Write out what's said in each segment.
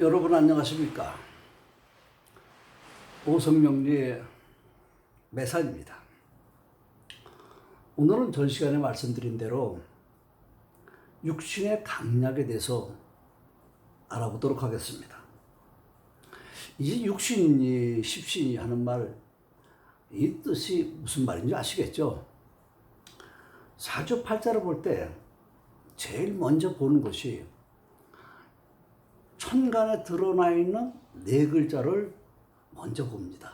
여러분 안녕하십니까? 오성명리의 매산입니다. 오늘은 전 시간에 말씀드린 대로 육신의 강약에 대해서 알아보도록 하겠습니다. 이제 육신이 십신이 하는 말, 이 뜻이 무슨 말인지 아시겠죠? 사주팔자를 볼 때 제일 먼저 보는 것이 천간에 드러나 있는 네 글자를 먼저 봅니다.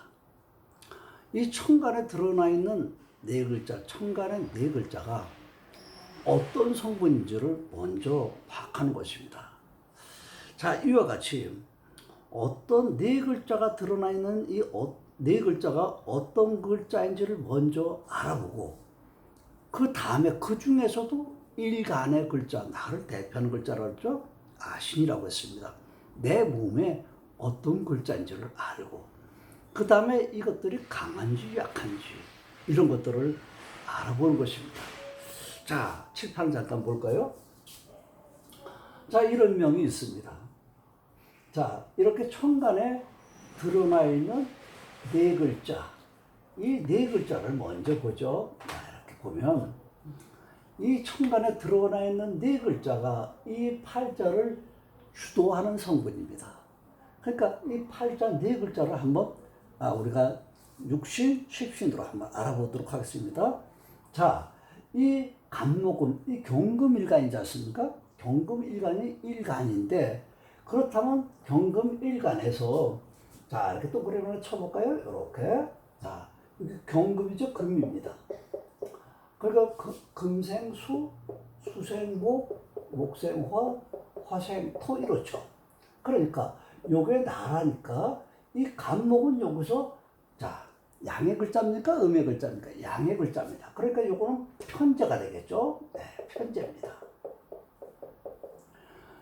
이 천간에 드러나 있는 네 글자, 천간의 네 글자가 어떤 성분인지를 먼저 파악하는 것입니다. 자, 이와 같이 어떤 네 글자가 드러나 있는 이 네 글자가 어떤 글자인지를 먼저 알아보고 그 다음에 그 중에서도 일간의 글자, 나를 대표하는 글자를 했죠? 아신이라고 했습니다. 내 몸에 어떤 글자인 지를 알고, 그 다음에 이것들이 강한지 약한지, 이런 것들을 알아보는 것입니다. 자, 칠판 잠깐 볼까요? 자, 이런 명이 있습니다. 자, 이렇게 천간에 드러나 있는 네 글자, 이 네 글자를 먼저 보죠. 자, 이렇게 보면, 이 천간에 드러나 있는 네 글자가 이 팔자를 주도하는 성분입니다. 그러니까 이 팔자 네 글자를 한번 아, 우리가 육신, 십신으로 한번 알아보도록 하겠습니다. 자, 이 간목은 이 경금일간이지 않습니까? 경금일간이 일간인데 그렇다면 경금일간에서 자 이렇게 동그라미 하나 쳐볼까요? 이렇게 자 경금이죠 금입니다. 그러니까 그- 금생수, 수생목, 목생화, 화생 토 이렇죠. 그러니까 요게 나라니까 이 간목은 여기서 자 양의 글자입니까? 음의 글자입니까? 양의 글자입니다. 그러니까 요거는 편제가 되겠죠. 네, 편제입니다.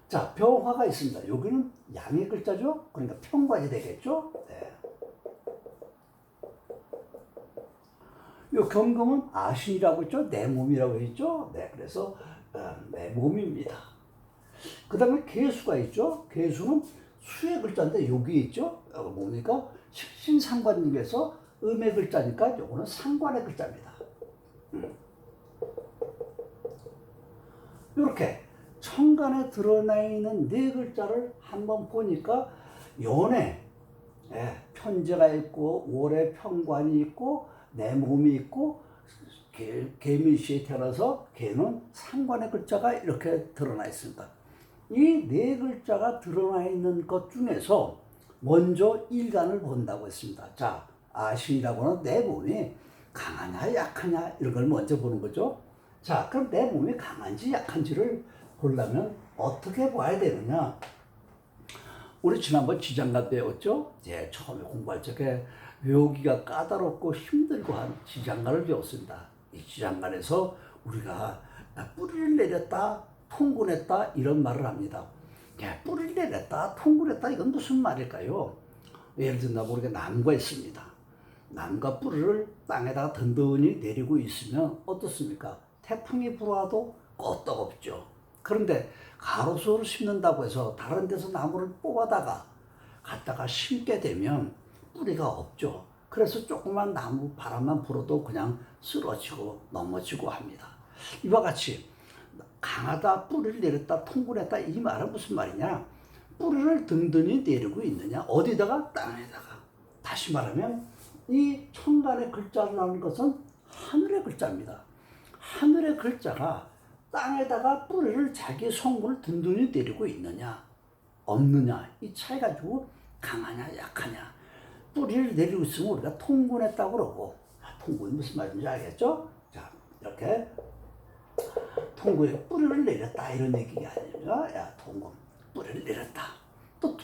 자 병화가 있습니다. 여기는 양의 글자죠. 그러니까 평관이 되겠죠. 네. 요 경금은 아신이라고 했죠. 내 몸이라고 했죠. 네, 그래서 어, 내 몸입니다. 그 다음에 개수가 있죠. 개수는 수의 글자인데 여기 있죠. 어, 뭡니까? 식신상관님에서 음의 글자니까 요거는 상관의 글자입니다. 이렇게 천간에 드러나 있는 네 글자를 한번 보니까 연애 예, 편제가 있고 월에 평관이 있고 내 몸이 있고 개, 개미시에 태어나서 개는 상관의 글자가 이렇게 드러나 있습니다. 이 네 글자가 드러나 있는 것 중에서 먼저 일간을 본다고 했습니다. 자, 아신이라고는 내 몸이 강하냐 약하냐 이런 걸 먼저 보는 거죠. 자, 그럼 내 몸이 강한지 약한지를 보려면 어떻게 봐야 되느냐? 우리 지난번 지장간 배웠죠? 예, 처음에 공부할 적에 외우기가 까다롭고 힘들고 한 지장간을 배웠습니다. 이 지장간에서 우리가 뿌리를 내렸다, 통군했다 이런 말을 합니다. 예, 뿌리를 내렸다, 통군했다 이건 무슨 말일까요? 예를 들면 우리가 나무가 있습니다. 나무가 뿌리를 땅에다가 든든히 내리고 있으면 어떻습니까? 태풍이 불어와도 끄떡없죠. 그런데 가로수를 심는다고 해서 다른 데서 나무를 뽑아다가 갖다가 심게 되면 뿌리가 없죠. 그래서 조그만 나무 바람만 불어도 그냥 쓰러지고 넘어지고 합니다. 이와 같이 강하다, 뿌리를 내렸다, 통굴했다 이 말은 무슨 말이냐? 뿌리를 든든히 내리고 있느냐? 어디다가? 땅에다가. 다시 말하면 이 천간의 글자라는 것은 하늘의 글자입니다. 하늘의 글자가 땅에다가 뿌리를 자기 성분을 든든히 내리고 있느냐 없느냐 이 차이 가지고 강하냐 약하냐 뿌리를 내리고 있으면 우리가 통군했다고 그러고 아, 통군이 무슨 말인지 알겠죠? 자 이렇게 통군에 뿌리를 내렸다 이런 얘기가 아니라 야 통군 뿌리를 내렸다. 또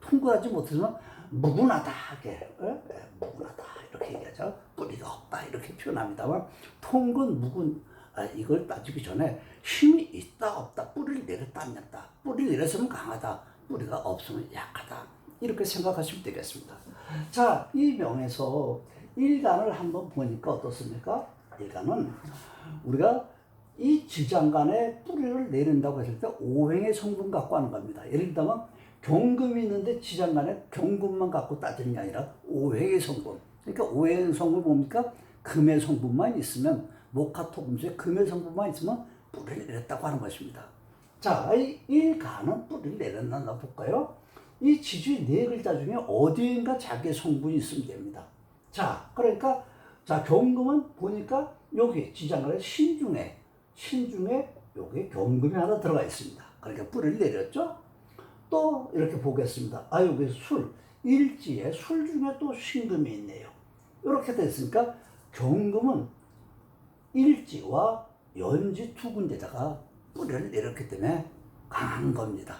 통군하지 못해서 무분하다하게. 예? 예, 무분하다 이렇게 얘기하죠. 뿌리가 없다 이렇게 표현합니다만 통군 무군 아, 이걸 따지기 전에 힘이 있다 없다 뿌리를 내렸다 안 냈다. 뿌리를 내렸으면 강하다 뿌리가 없으면 약하다. 이렇게 생각하시면 되겠습니다. 자이 명에서 일간을 한번 보니까 어떻습니까? 일간은 우리가 이 지장 간에 뿌리를 내린다고 했을 때 오행의 성분 갖고 하는 겁니다 예를 들면 경금이 있는데 지장 간에 경금만 갖고 따지는 게 아니라 오행의 성분. 그러니까 오행의 성분 뭡니까? 금의 성분만 있으면 목화토금수에 금의 성분만 있으면 뿌리를 내렸다고 하는 것입니다. 자, 이 일간은 뿌리를 내렸나 볼까요? 이 지주의 네 글자 중에 어디인가 자기의 성분이 있으면 됩니다. 자, 그러니까 자 경금은 보니까 여기 지장간에 신중에 신중에 여기 경금이 하나 들어가 있습니다. 그러니까 뿌리를 내렸죠. 또 이렇게 보겠습니다. 아 여기 술 일지에 술 중에 또 신금이 있네요. 이렇게 됐으니까 경금은 일지와 연지 두 군데다가 뿌리를 내렸기 때문에 강한 겁니다.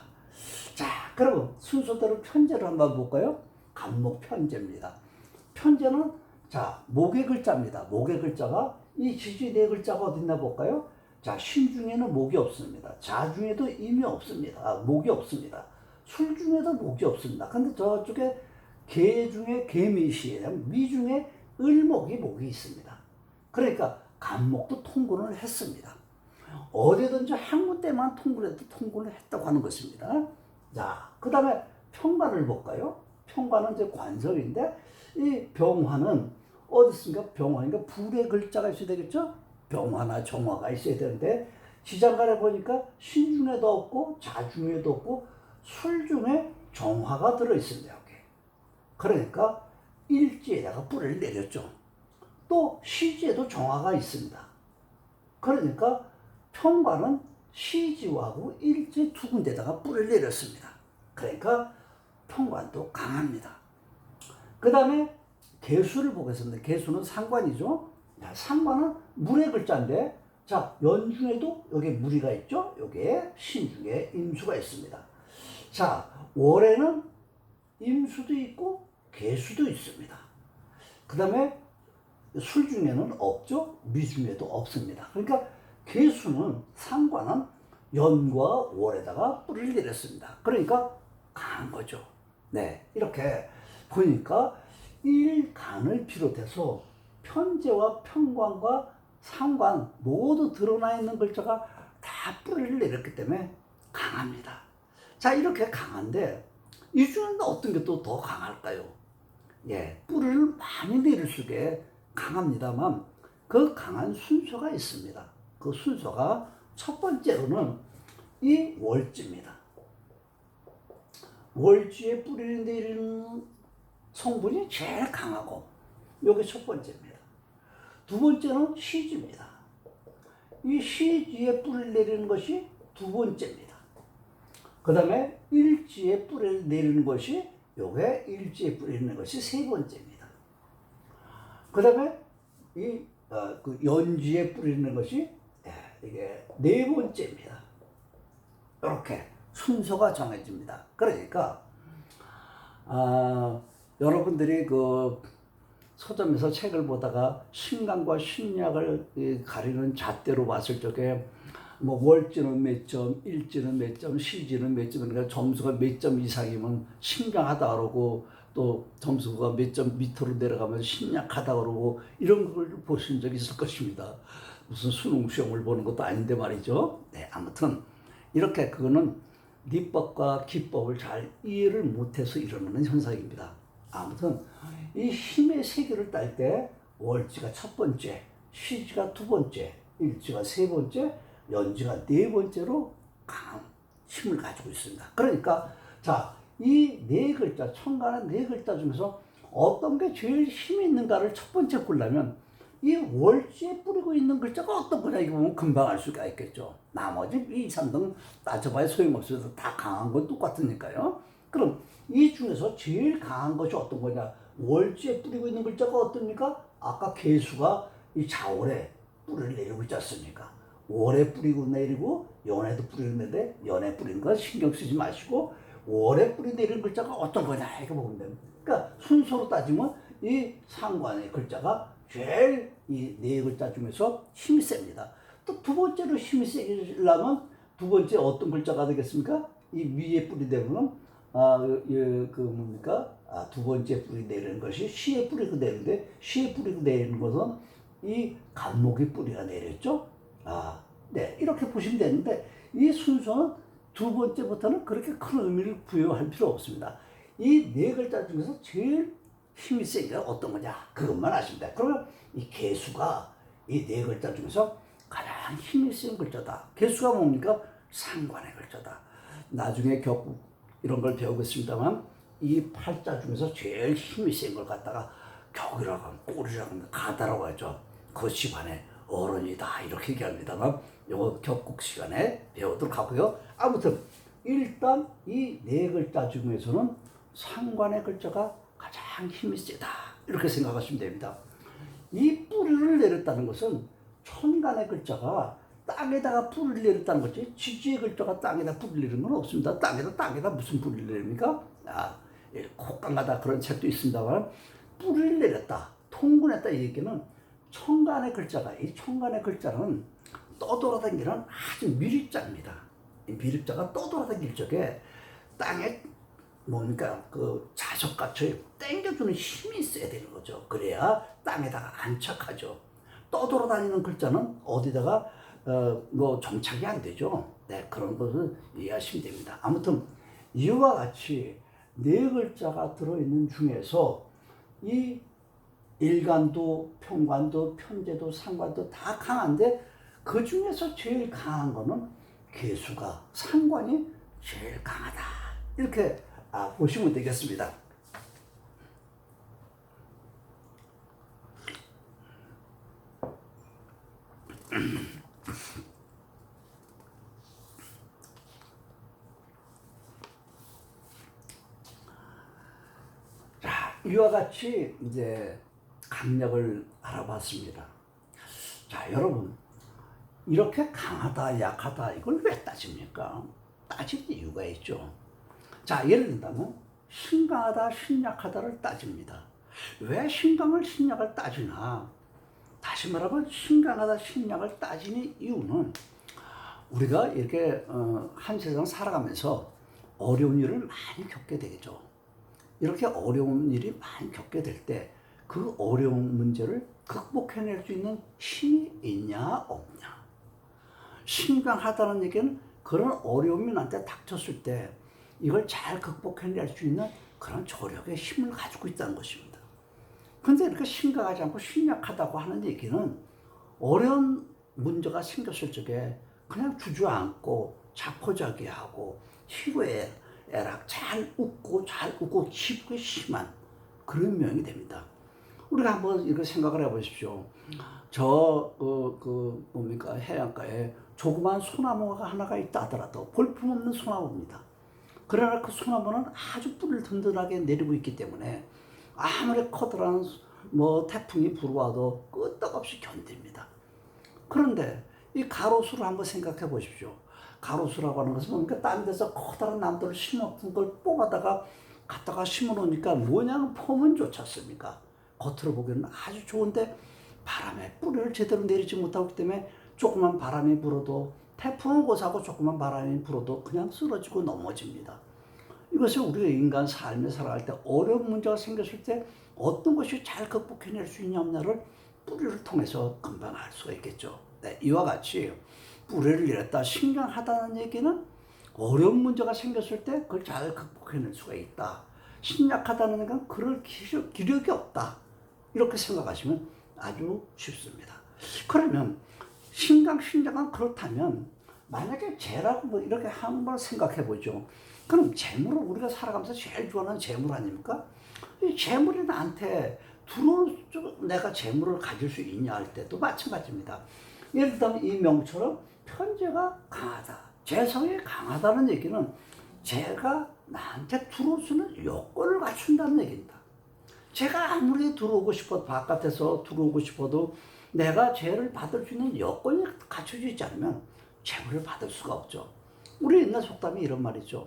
자, 그럼 순서대로 편제를 한번 볼까요? 간목 편제입니다. 편제는 자 목의 글자입니다. 목의 글자가 이 지지 네 글자가 어딨나 볼까요? 자, 신 중에는 목이 없습니다. 자 중에도 임이 없습니다. 아, 목이 없습니다. 술 중에도 목이 없습니다. 근데 저쪽에 개 중에 개미시에 미 중에 을목이 목이 있습니다. 그러니까 간목도 통근을 했습니다. 어디든지 한 군데만 통근해도 통근을 했다고 하는 것입니다. 자, 그 다음에 평관을 볼까요? 평관은 이제 관성인데 이 병화는 어디 있습니까? 병화니까 불의 글자가 있어야 되겠죠? 병화나 정화가 있어야 되는데 지장간에 보니까 신중에도 없고 자중에도 없고 술 중에 정화가 들어 있습니다. 여기. 그러니까 일지에다가 뿌리를 내렸죠. 또 시지에도 정화가 있습니다. 그러니까 평관은 시지하고 일지 두 군데다가 뿌리를 내렸습니다. 그러니까 평관도 강합니다. 그 다음에 개수를 보겠습니다. 개수는 상관이죠. 자, 상관은 물의 글자인데, 자, 연중에도 여기 무리가 있죠. 여기에 신중에 임수가 있습니다. 자, 월에는 임수도 있고 개수도 있습니다. 그 다음에 술 중에는 없죠. 미 중에도 없습니다. 그러니까 개수는 상관은 연과 월에다가 뿌리를 내렸습니다. 그러니까 강한 거죠. 네, 이렇게 보니까 일간을 비롯해서 편제와 평관과 상관 모두 드러나 있는 글자가 다 뿌리를 내렸기 때문에 강합니다. 자, 이렇게 강한데 이 중에는 어떤 게 또 더 강할까요? 예, 뿌리를 많이 내릴수록 강합니다만 그 강한 순서가 있습니다. 그 순서가 첫 번째로는 이 월지입니다. 월지에 뿌리를 내리는 성분이 제일 강하고 여기 첫 번째입니다. 두 번째는 시지입니다. 이 시지에 뿌리를 내리는 것이 두 번째입니다. 그 다음에 일지에 뿌리를 내리는 것이 요게 일지에 뿌리는 것이 세 번째입니다. 그 다음에 이 어, 그 연지에 뿌리는 것이 예, 이게 네 번째입니다. 이렇게 순서가 정해집니다. 그러니까 아, 여러분들이 그 서점에서 책을 보다가 신강과 신약을 이 가리는 잣대로 봤을 적에 뭐 월지는 몇 점, 일지는 몇 점, 시지는 몇 점, 그러니까 점수가 몇 점 이상이면 신강하다 그러고 또 점수가 몇 점 밑으로 내려가면 신약하다 그러고 이런 걸 보신 적이 있을 것입니다. 무슨 수능 시험을 보는 것도 아닌데 말이죠. 네, 아무튼 이렇게 그거는 리법과 기법을 잘 이해를 못해서 일어나는 현상입니다. 아무튼 이 힘의 세계를 딸 때 월지가 첫 번째, 시지가 두 번째, 일지가 세 번째, 연지가 네 번째로 강한 힘을 가지고 있습니다. 그러니까 자, 이 네 글자, 천간의 네 글자 중에서 어떤 게 제일 힘이 있는가를 첫 번째 보려면 이 월지에 뿌리고 있는 글자가 어떤 거냐 이거 보면 금방 알 수가 있겠죠. 나머지 2, 3등 따져봐야 소용없어서 다 강한 건 똑같으니까요. 그럼 이 중에서 제일 강한 것이 어떤 거냐? 월지에 뿌리고 있는 글자가 어떻습니까? 아까 개수가 이 자월에 뿌리를 내리고 있지 않습니까? 월에 뿌리고 내리고 연에도 뿌리는 데데 연에 뿌리는 건 신경 쓰지 마시고 월에 뿌리 내리는 글자가 어떤 거냐 이거 보면 됩니다. 그러니까 순서로 따지면 이 상관의 글자가 제일 이 네 글자 중에서 힘이 셉니다. 또 두 번째로 힘이 세려면 두 번째 어떤 글자가 되겠습니까? 이 위에 뿌리 내리는 아, 그, 그 뭡니까? 아, 두 번째 뿌리 내리는 것이 시에 뿌리고 내리는데 시에 뿌리고 내리는 것은 이 간목의 뿌리가 내렸죠. 아, 네 이렇게 보시면 되는데 이 순서는 두 번째부터는 그렇게 큰 의미를 부여할 필요 없습니다. 이 네 글자 중에서 제일 힘이 센 게 어떤 거냐? 그것만 돼. 그러면 이 개수가 이 네 글자 중에서 가장 힘이 센 글자다. 개수가 뭡니까? 상관의 글자다. 나중에 격국 이런 걸 배우겠습니다만 이 팔자 중에서 제일 힘이 센 걸 갖다가 격이라고 하면 꼴이라고 하면 가다라고 하죠. 그 시간에 어른이다 이렇게 얘기합니다만 요거 격국 시간에 배우도록 하고요. 아무튼 일단 이 네 글자 중에서는 상관의 글자가 가장 힘이 세다 이렇게 생각하시면 됩니다. 이 뿌리를 내렸다는 것은 천간의 글자가 땅에다가 뿌리를 내렸다는 거지 지지의 글자가 땅에다 뿌리를 내리는 건 없습니다. 땅에다 땅에다 무슨 뿌리를 내립니까? 아, 예, 콧강가다 그런 책도 있습니다만 뿌리를 내렸다, 통근했다 이 얘기는 천간의 글자가 이 천간의 글자는 떠돌아다니는 아주 미립자입니다. 이 미립자가 떠돌아다닐 적에 땅에 뭡니까 그 자석같이 땡겨주는 힘이 있어야 되는 거죠. 그래야 땅에다가 안착하죠. 떠돌아다니는 글자는 어디다가 어 뭐 정착이 안 되죠. 네 그런 것을 이해하시면 됩니다. 아무튼 이와 같이 네 글자가 들어있는 중에서 이 일간도, 평관도, 편제도, 상관도 다 강한데 그 중에서 제일 강한 거는 개수가 상관이 제일 강하다 이렇게 아, 보시면 되겠습니다. 자, 이와 같이 이제 강력을 알아봤습니다. 자, 여러분. 이렇게 강하다, 약하다, 이걸 왜 따집니까? 따질 이유가 있죠. 자, 예를 든다면, 신강하다, 신약하다를 따집니다. 왜 신강을, 신약을 따지나? 다시 말하면, 신강하다, 신약을 따지는 이유는 우리가 이렇게 어, 한 세상 살아가면서 어려운 일을 많이 겪게 되겠죠. 이렇게 어려운 일이 많이 겪게 될 때 그 어려운 문제를 극복해낼 수 있는 힘이 있냐 없냐. 신강하다는 얘기는 그런 어려움이 나한테 닥쳤을 때 이걸 잘 극복해낼 수 있는 그런 조력의 힘을 가지고 있다는 것입니다. 근데 이렇게 심각하지 않고 심약하다고 하는 얘기는 어려운 문제가 생겼을 적에 그냥 주저앉고 자포자기하고 희로애 애락 잘 웃고 잘 웃고 기쁘게 심한 그런 명이 됩니다. 우리가 한번 이렇게 생각을 해보십시오. 저, 그, 그, 뭡니까, 해안가에 조그만 소나무가 하나가 있다 하더라도 볼품없는 소나무입니다. 그러나 그 소나무는 아주 뿔을 든든하게 내리고 있기 때문에 아무리 커다란 뭐 태풍이 불어와도 끄떡없이 견딥니다. 그런데 이 가로수를 한번 생각해 보십시오. 가로수라고 하는 것은 뭡니까? 딴 데서 커다란 나무들을 심어둔 걸 뽑아다가 갖다가 심어 놓으니까 모양 폼은 좋지 않습니까? 겉으로 보기에는 아주 좋은데 바람에 뿌리를 제대로 내리지 못하기 때문에 조그만 바람이 불어도 태풍은 고사고 조그만 바람이 불어도 그냥 쓰러지고 넘어집니다. 이것을 우리가 인간 삶에 살아갈 때 어려운 문제가 생겼을 때 어떤 것이 잘 극복해낼 수 있냐 없냐를 뿌리를 통해서 금방 알 수가 있겠죠. 네, 이와 같이 뿌리를 내렸다 신강하다는 얘기는 어려운 문제가 생겼을 때 그걸 잘 극복해낼 수가 있다. 신약하다는 건 그럴 기력, 기력이 없다. 이렇게 생각하시면 아주 쉽습니다. 그러면 신강 신장은 그렇다면 만약에 재라고 뭐 이렇게 한번 생각해 보죠. 그럼 재물을 우리가 살아가면서 제일 좋아하는 재물 아닙니까? 이 재물이 나한테 들어올 줄 내가 재물을 가질 수 있냐 할 때도 마찬가지입니다. 예를 들면 이 명처럼 편제가 강하다. 재성이 강하다는 얘기는 제가 나한테 들어올 수 있는 요건을 갖춘다는 얘기입니다. 제가 아무리 들어오고 싶어도 바깥에서 들어오고 싶어도 내가 죄를 받을 수 있는 여건이 갖춰져 있지 않으면 재물을 받을 수가 없죠. 우리 옛날 속담이 이런 말이죠.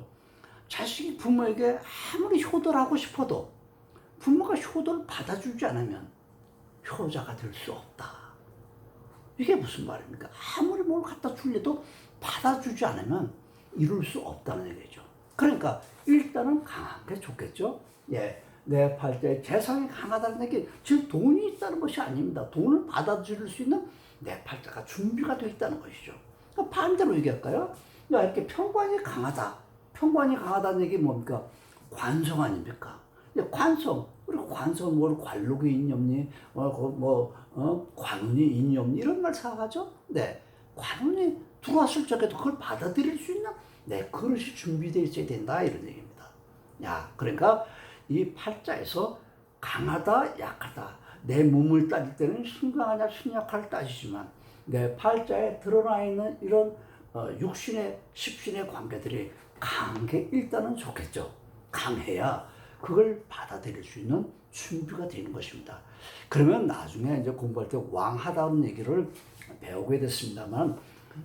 자식이 부모에게 아무리 효도를 하고 싶어도 부모가 효도를 받아주지 않으면 효자가 될 수 없다. 이게 무슨 말입니까? 아무리 뭘 갖다 줄래도 받아주지 않으면 이룰 수 없다는 얘기죠. 그러니까 일단은 강한 게 좋겠죠. 예. 내 팔자에 재성이 강하다는 얘기, 즉 돈이 있다는 것이 아닙니다. 돈을 받아줄 수 있는 내 팔자가 준비가 되어 있다는 것이죠. 그러니까 반대로 얘기할까요? 야, 이렇게 평관이 강하다. 평관이 강하다는 얘기 뭡니까? 관성 아닙니까? 야, 관성. 우리 관성 뭘 관록이 있니 없니? 어, 그 뭐, 어, 관운이 있니 없니? 이런 말 생각하죠? 네. 관운이 들어왔을 적에도 그걸 받아들일 수 있는 내 그릇이 준비되어 있어야 된다. 이런 얘기입니다. 야, 그러니까 이 팔자에서 강하다, 약하다. 내 몸을 따질 때는 신강하냐, 신약할 따지지만 내 팔자에 드러나 있는 이런 어, 육신의 십신의 관계들이 강게 일단은 좋겠죠. 강해야 그걸 받아들일 수 있는 준비가 되는 것입니다. 그러면 나중에 이제 공부할 때 왕하다는 얘기를 배우게 됐습니다만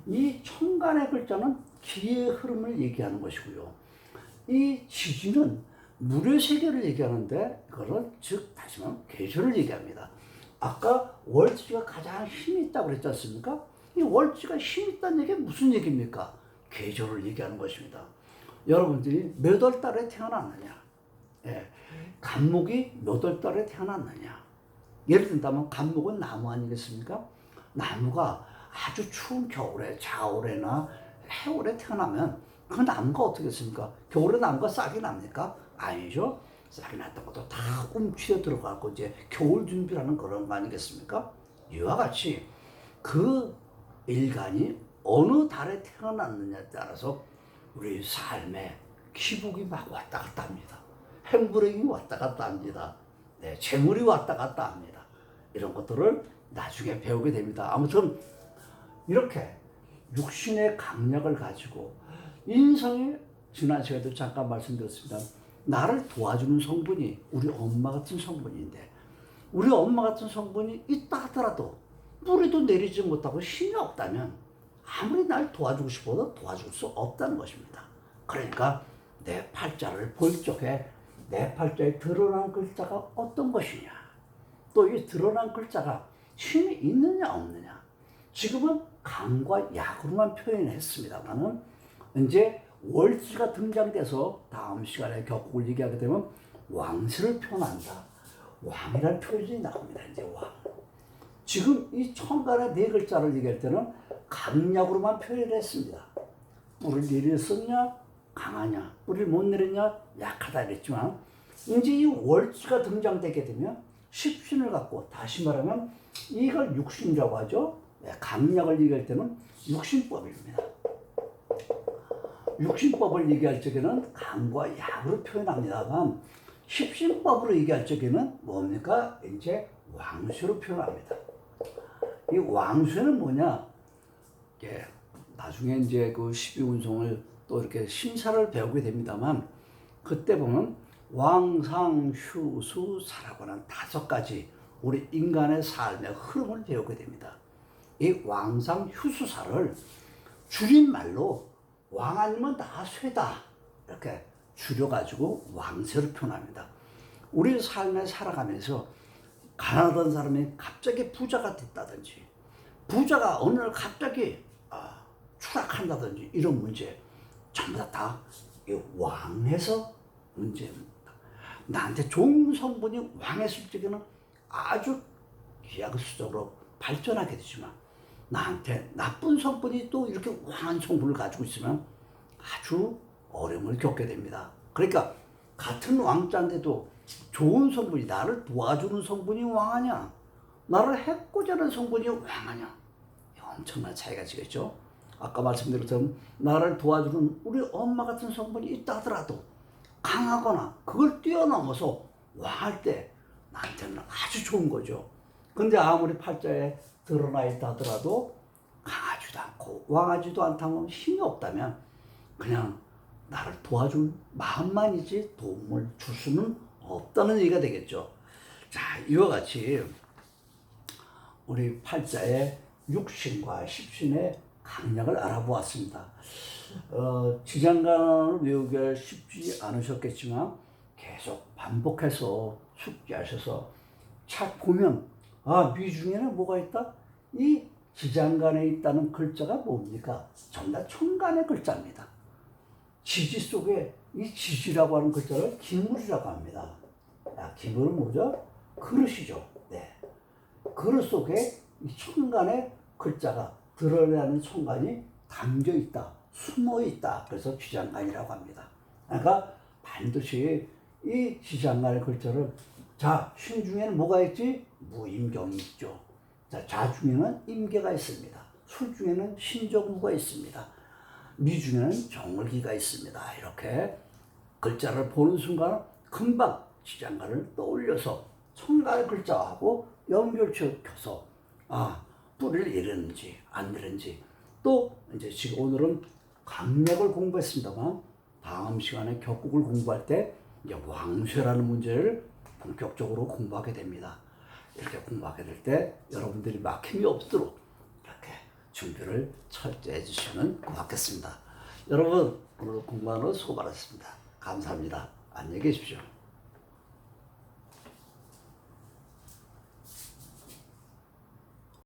이 천간의 글자는 기의 흐름을 얘기하는 것이고요. 이 지지는 물의 세계를 얘기하는데 그거는 즉 다시 말하면 계절을 얘기합니다. 아까 월지가 가장 힘이 있다고 그랬지 않습니까? 이 월지가 힘 있다는 얘기 무슨 얘기입니까? 계절을 얘기하는 것입니다. 여러분들이 몇 월 달에 태어났느냐? 예. 간목이 몇 월 달에 태어났느냐? 예를 든다면 간목은 나무 아니겠습니까? 나무가 아주 추운 겨울에 자월에나 해월에 태어나면 그 나무가 어떻겠습니까? 겨울에 나무가 싹이 납니까? 아니죠. 싹이 났던 것도 다 움츠려 들어가고 이제 겨울 준비라는 그런 거 아니겠습니까? 이와 같이 그 일간이 어느 달에 태어났느냐에 따라서 우리 삶에 기복이 막 왔다 갔다 합니다. 행불행이 왔다 갔다 합니다. 네, 재물이 왔다 갔다 합니다. 이런 것들을 나중에 배우게 됩니다. 아무튼 이렇게 육신의 강약을 가지고 인성이 지난 시간에도 잠깐 말씀드렸습니다. 나를 도와주는 성분이 우리 엄마 같은 성분인데 우리 엄마 같은 성분이 있다 하더라도 뿌리도 내리지 못하고 힘이 없다면 아무리 날 도와주고 싶어도 도와줄 수 없다는 것입니다. 그러니까 내 팔자를 볼 적에 내 팔자에 드러난 글자가 어떤 것이냐 또 이 드러난 글자가 힘이 있느냐 없느냐 지금은 강과 약으로만 표현했습니다만은 이제 월지가 등장돼서 다음 시간에 격국을 얘기하게 되면 왕세를 표현한다. 왕이라는 표현이 나옵니다. 이제 왕. 지금 이 천간의 네 글자를 얘기할 때는 강약으로만 표현을 했습니다. 뿌리를 내렸었냐? 강하냐? 뿌리를 못 내렸냐? 약하다 그랬지만 이제 이 월지가 등장되게 되면 십신을 갖고 다시 말하면 이걸 육신이라고 하죠. 네, 강약을 얘기할 때는 육신법입니다. 육신법을 얘기할 적에는 강과 약으로 표현합니다만 십신법으로 얘기할 적에는 뭡니까? 이제 왕수로 표현합니다. 이 왕수는 뭐냐? 예, 나중에 이제 그 12운송을 또 이렇게 심사를 배우게 됩니다만 그때 보면 왕상, 휴수, 사라고 하는 다섯 가지 우리 인간의 삶의 흐름을 배우게 됩니다. 이 왕상, 휴수사를 줄임말로 왕 아니면 나 쇠다 이렇게 줄여가지고 왕세로 표현합니다. 우리 삶에 살아가면서 가난하던 사람이 갑자기 부자가 됐다든지 부자가 어느 날 갑자기 아, 추락한다든지 이런 문제 전부 다이 왕에서 문제입니다. 나한테 좋은 성분이 왕했을 적에는 아주 기하급수적으로 발전하게 되지만 나한테 나쁜 성분이 또 이렇게 왕한 성분을 가지고 있으면 아주 어려움을 겪게 됩니다. 그러니까 같은 왕자인데도 좋은 성분이 나를 도와주는 성분이 왕하냐 나를 해코자 하는 성분이 왕하냐 엄청난 차이가 지겠죠. 아까 말씀드렸던 나를 도와주는 우리 엄마 같은 성분이 있다 하더라도 강하거나 그걸 뛰어넘어서 왕할 때 나한테는 아주 좋은 거죠. 근데 아무리 팔자에 드러나 있다 하더라도 강하지도 않고 왕하지도 않다면 힘이 없다면 그냥 나를 도와줄 마음만이지 도움을 줄 수는 없다는 얘기가 되겠죠. 자, 이와 같이 우리 팔자의 육신과 십신의 강약을 알아보았습니다. 어, 지장간을 외우기가 쉽지 않으셨겠지만 계속 반복해서 숙지하셔서 책 보면 아 미중에는 뭐가 있다? 이 지장간에 있다는 글자가 뭡니까? 전부 다 천간의 글자입니다. 지지 속에 이 지지라고 하는 글자를 기물이라고 합니다. 야, 기물은 뭐죠? 그릇이죠. 네. 그릇 속에 이 천간의 글자가 드러나는 천간이 담겨 있다. 숨어 있다. 그래서 쥐장간이라고 합니다. 그러니까 반드시 이 쥐장간 글자를 자, 신 중에는 뭐가 있지? 무임경이 있죠. 자, 자 중에는 임계가 있습니다. 술 중에는 신정무가 있습니다. 미 중에는 정을기가 있습니다. 이렇게 글자를 보는 순간 금방 지장간을 떠올려서 청가의 글자하고 연결시켜서 아 뿌리를 이르는지 안 이르는지 또 이제 지금 오늘은 강맥을 공부했습니다만 다음 시간에 격국을 공부할 때 이제 왕쇠라는 문제를 본격적으로 공부하게 됩니다. 이렇게 공부하게 될 때 여러분들이 막힘이 없도록 이렇게 준비를 철저히 해주시면 고맙겠습니다. 여러분 오늘 공부하는 수고 많았습니다. 감사합니다. 안녕히 계십시오.